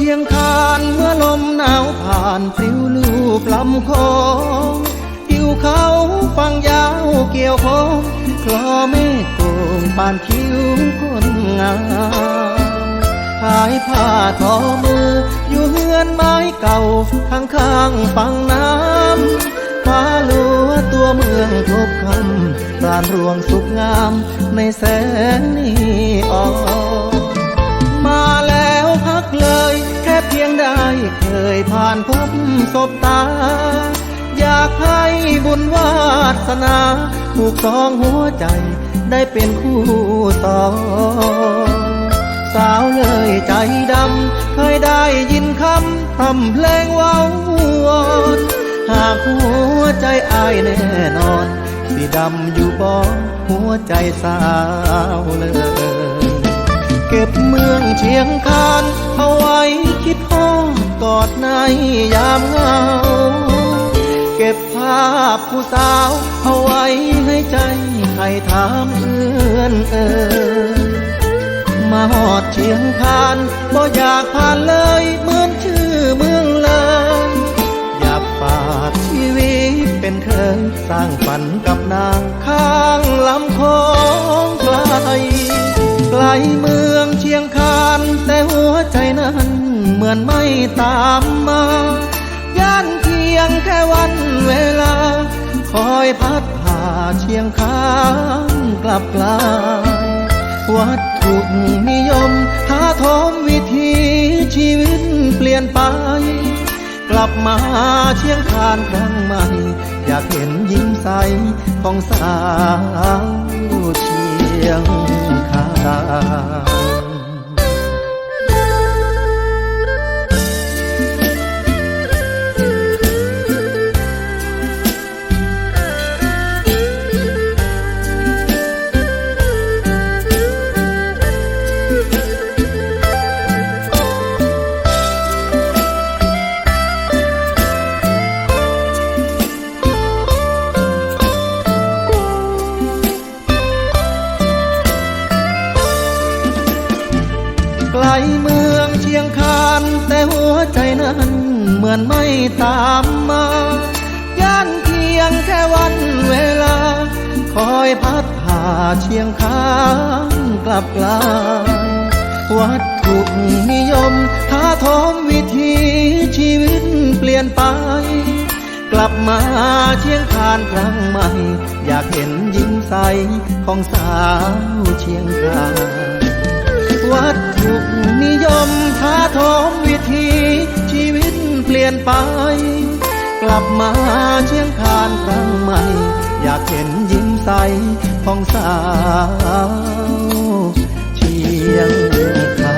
ชียงคานเมื่อลมหนาวผ่านพริ้วลูกลำโคงทิวเขาฟังยาวเกี่ยวโคงคลอเมฆโกงปานคิ้วคนงามขายผ้าทอมือ อยู่เฮือนไม้เก่าข้างข้างๆฝั่งน้ำฟ้าลัวตัวเมืองทบคำปรานรวงสุขงามในแสงนีออน เคยผ่านพบศบตา อยากให้บุญวาสนาผูกสองหัวใจได้เป็นคู่ต่อ สาวเลยใจดำ เคยได้ยินคำทำเพลงว้าวอนหากหัวใจอายแน่นอนสิดำอยู่บ่หัวใจสาวเลย เก็บเมืองเชียงคานเอาไว้ ดกอดในยามเงา เก็บภาพผู้สาวเอาไว้ให้ใจใครถามเอื้อนเอ่ยมาหอดเชียงคานบ่อยากผ่านเลยเหมือนชื่อเมืองเลย อยากฝากชีวิตเป็นเคยสร้างฝันกับนางข้างลำโของไกลไกลมือ เหมือนไม่ตามมาย่านเพียงแค่วันเวลา คอยพัดผ่าเชียงคานกลับกลาย วัตถุนิยมท้าทมวิถีชีวิตเปลี่ยนไป กลับมาเชียงคานครั้งใหม่ อยากเห็นยิ้มใสของสาวเชียงคาน เมืองเชียงคานแต่หัวใจนั้นเหมือนไม่ตามมา ย่านเพียงแค่วันเวลา คอยพัดผ่าเชียงคานกลับกลาวัตถุนิยมท้าทมวิถีชีวิตเปลี่ยนไป กลับมาเชียงคานครั้งใหม่ อยากเห็นยิ้มใสของสาวเชียงคานวัตถุนิยม ทมวิธีชีวิตเปลี่ยนไป กลับมาเชียงคานครั้งใหม่ อยากเห็นยิ้มใสของสาวเชียงคาน